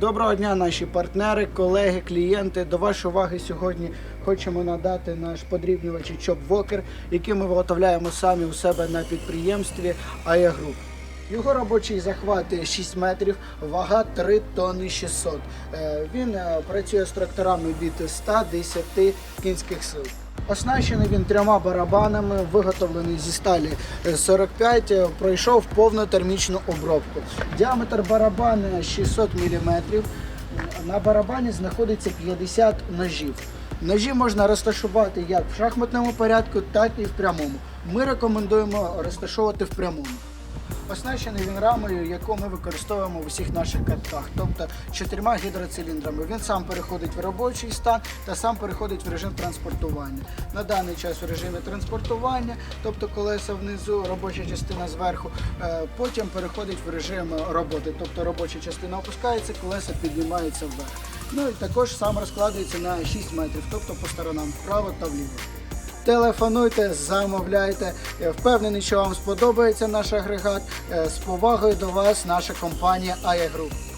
Доброго дня, наші партнери, колеги, клієнти. До вашої уваги сьогодні хочемо надати наш подрібнювач Чоп Вокер, який ми виготовляємо самі у себе на підприємстві Аягруп. Його робочий захват 6 метрів, вага 3 тонни 600. Е, Він е, працює з тракторами від 110 кінських сил. Оснащений він трьома барабанами, виготовлений зі сталі е, 45, е, пройшов повну термічну обробку. Діаметр барабана 600 мм. На барабані знаходиться 50 ножів. Ножі можна розташувати як в шахматному порядку, так і в прямому. Ми рекомендуємо розташовувати в прямому. Оснащений він рамою, яку ми використовуємо в усіх наших катках, тобто чотирма гідроциліндрами. Він сам переходить в робочий стан та сам переходить в режим транспортування. На даний час в режимі транспортування, тобто колеса внизу, робоча частина зверху, е, потім переходить в режим роботи, тобто робоча частина опускається, колеса піднімаються вверх. Ну і також сам розкладається на 6 метрів, тобто по сторонам вправо та вліво. Телефонуйте, замовляйте. Я Впевнений, що вам сподобається наш агрегат. Е, З повагою до вас, наша компанія Group.